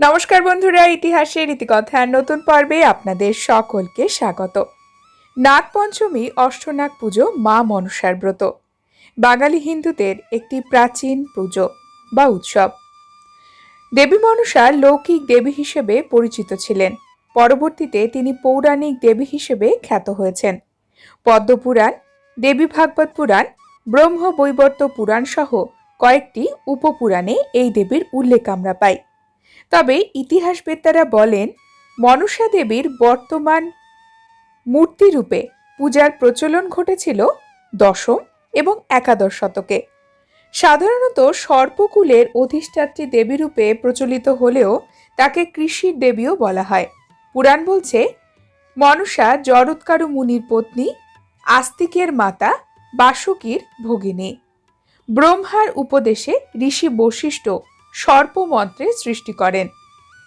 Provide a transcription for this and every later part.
নমস্কার বন্ধুরা, ইতিহাসের ইতিকথার নতুন পর্বে আপনাদের সকলকে স্বাগত। নাগ পঞ্চমী, অষ্টনাগ পুজো, মা মনসার ব্রত। বাঙালি হিন্দুদের একটি প্রাচীন পুজো বা উৎসব। দেবী মনসা লৌকিক দেবী হিসেবে পরিচিত ছিলেন। পরবর্তীতে তিনি পৌরাণিক দেবী হিসেবে খ্যাত হয়েছেন। পদ্মপুরাণ, দেবী ভাগবত পুরাণ ব্রহ্ম বৈবর্ত পুরাণ সহ কয়েকটি উপপুরাণে এই দেবীর উল্লেখ আমরা পাই। তবে ইতিহাসবেত্তারা বলেন, মনসা দেবীর বর্তমান মূর্তিরূপে পূজার প্রচলন ঘটেছিল দশম এবং একাদশ শতকে। সাধারণত সর্পকুলের অধিষ্ঠাত্রী দেবীরূপে প্রচলিত হলেও তাকে কৃষির দেবীও বলা হয়। পুরাণ বলছে, মনসা জরৎকারু মুনির পত্নী, আস্তিকের মাতা, বাসুকীর ভগিনী। ব্রহ্মার উপদেশে ঋষি বশিষ্ঠ সর্পমন্ত্রে সৃষ্টি করেন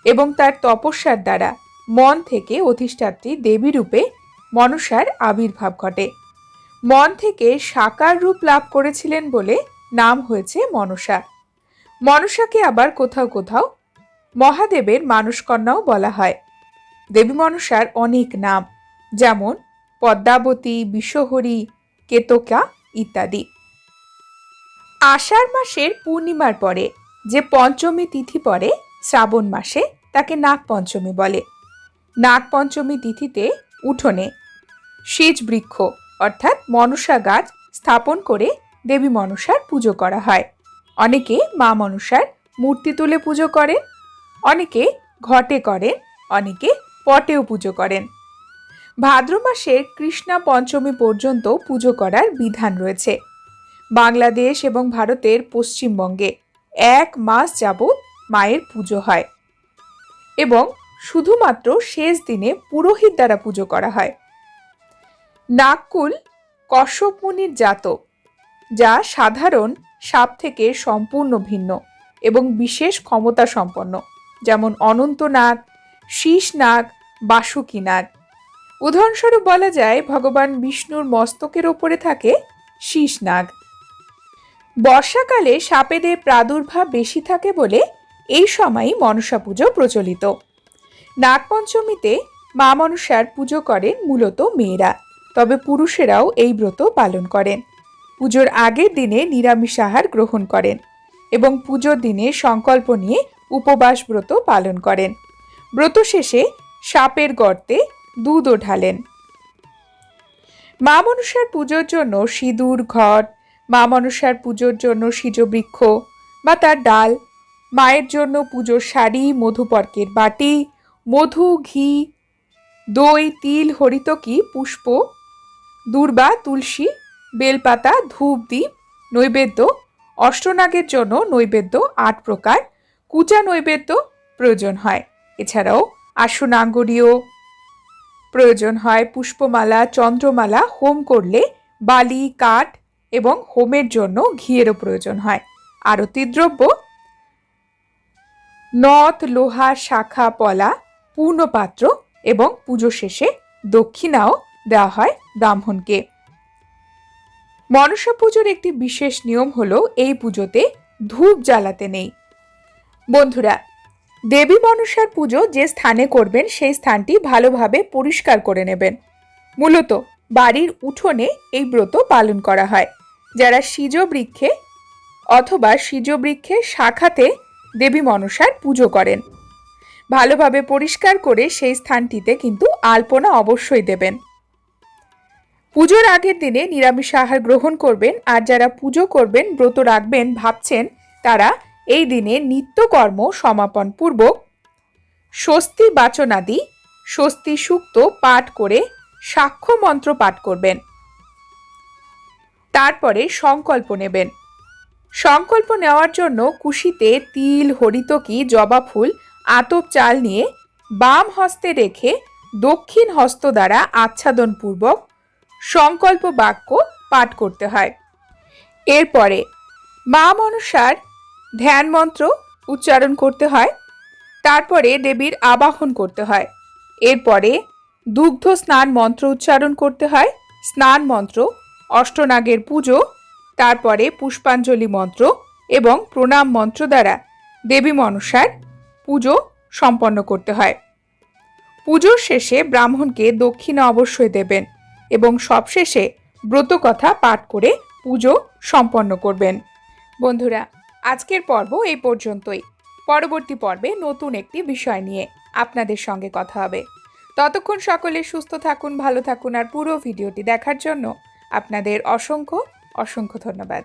এবং তার তপস্যার দ্বারা মন থেকে অধিষ্ঠাত্রী দেবীরূপে মনসার আবির্ভাব ঘটে। মন থেকে সাকার রূপ লাভ করেছিলেন বলে নাম হয়েছে মনসা। মনসাকে আবার কোথাও কোথাও মহাদেবের মানসকন্যাও বলা হয়। দেবী মনসার অনেক নাম, যেমন পদ্মাবতী, বিশ্বহরী, কেতকা ইত্যাদি। আষাঢ় মাসের পূর্ণিমার পরে যে পঞ্চমী তিথি পড়ে শ্রাবণ মাসে, তাকে নাগ পঞ্চমী বলে। নাগ পঞ্চমী তিথিতে উঠোনে সেচ বৃক্ষ, অর্থাৎ মনসা গাছ, স্থাপন করে দেবী মনসার পুজো করা হয়। অনেকে মা মনসার মূর্তি তুলে পুজো করেন, অনেকে ঘটে করেন, অনেকে পটেও পুজো করেন। ভাদ্র মাসের কৃষ্ণা পঞ্চমী পর্যন্ত পুজো করার বিধান রয়েছে। বাংলাদেশ এবং ভারতের পশ্চিমবঙ্গে এক মাস যাবৎ মায়ের পুজো হয় এবং শুধুমাত্র শেষ দিনে পুরোহিত দ্বারা পুজো করা হয়। নাগকুল কশ্যপ মুনির জাত যা সাধারণ সাপ থেকে সম্পূর্ণ ভিন্ন এবং বিশেষ ক্ষমতা সম্পন্ন, যেমন অনন্ত নাগ শীষ নাগ বাসুকী নাগ উদাহরণস্বরূপ বলা যায়, ভগবান বিষ্ণুর মস্তকের ওপরে থাকে শীষ নাগ বর্ষাকালে সাপেদের প্রাদুর্ভাব বেশি থাকে বলে এই সময়ই মনসা পুজো প্রচলিত। নাগপঞ্চমীতে মা মনসার পুজো করেন মূলত মেয়েরা, তবে পুরুষেরাও এই ব্রত পালন করেন। পুজোর আগের দিনে নিরামিষ আহার গ্রহণ করেন এবং পুজোর দিনে সংকল্প নিয়ে উপবাস ব্রত পালন করেন। ব্রত শেষে সাপের গর্তে দুধও ঢালেন। মা মনসার পুজোর জন্য সিঁদুর, ঘট মা মনসার পুজোর জন্য সিজবৃক্ষ বা তার ডাল, মায়ের জন্য পুজোর শাড়ি, মধুপর্কের বাটি, মধু, ঘি, দই, তিল, হরিতকি, পুষ্প, দূর্বা, তুলসী, বেলপাতা, ধূপ দ্বীপ নৈবেদ্য, অষ্টনাগের জন্য নৈবেদ্য আট প্রকার, কুচা নৈবেদ্য প্রয়োজন হয়। এছাড়াও আশুনাঙ্গরীয় প্রয়োজন হয়, পুষ্পমালা, চন্দ্রমালা, হোম করলে বালি, কাঠ এবং হোমের জন্য ঘিয়েরও প্রয়োজন হয়। আরতি দ্রব্য, নথ, লোহা, শাখা, পলা, পূর্ণপাত্র এবং পুজো শেষে দক্ষিণাও দেওয়া হয় ব্রাহ্মণকে। মনসা পুজোর একটি বিশেষ নিয়ম হলো এই পুজোতে ধূপ জ্বালাতে নেই। বন্ধুরা, দেবী মনসার পুজো যে স্থানে করবেন সেই স্থানটি ভালোভাবে পরিষ্কার করে নেবেন। মূলত বাড়ির উঠোনে এই ব্রত পালন করা হয়। যারা সিজ বৃক্ষে অথবা সিজ বৃক্ষের শাখাতে দেবী মনসার পুজো করেন। ভালোভাবে পরিষ্কার করে সেই স্থানটিতে কিন্তু আলপনা অবশ্যই দেবেন। পুজোর আগের দিনে নিরামিষ আহার গ্রহণ করবেন আর যারা পুজো করবেন, ব্রত রাখবেন, ভাবছেন, তারা এই দিনে নিত্যকর্ম সমাপন পূর্বক স্বস্তি বাচনাদি, স্বস্তি সুক্ত পাঠ করে সাক্ষ্য মন্ত্র পাঠ করবেন। তারপরে সংকল্প নেবেন। সংকল্প নেওয়ার জন্য কুশিতে তিল, হরিতকি, জবা ফুল, আতপ চাল নিয়ে বাম হস্তে রেখে দক্ষিণ হস্ত দ্বারা আচ্ছাদনপূর্বক সংকল্প বাক্য পাঠ করতে হয়। এরপরে মা মনসার ধ্যান মন্ত্র উচ্চারণ করতে হয়। তারপরে দেবীর আবাহন করতে হয়। এরপরে দুগ্ধ স্নান মন্ত্র উচ্চারণ করতে হয়। স্নান মন্ত্র অষ্টনাগের পুজো, তারপরে পুষ্পাঞ্জলি মন্ত্র এবং প্রণাম মন্ত্র দ্বারা দেবী মনসার পুজো সম্পন্ন করতে হয়। পুজোর শেষে ব্রাহ্মণকে দক্ষিণা অবশ্যই দেবেন এবং সবশেষে ব্রতকথা পাঠ করে পুজো সম্পন্ন করবেন। বন্ধুরা, আজকের পর্ব এই পর্যন্তই। পরবর্তী পর্বে নতুন একটি বিষয় নিয়ে আপনাদের সঙ্গে কথা হবে। ততক্ষণ সকলে সুস্থ থাকুন, ভালো থাকুন আর পুরো ভিডিওটি দেখার জন্য আপনাদের অসংখ্য অসংখ্য ধন্যবাদ।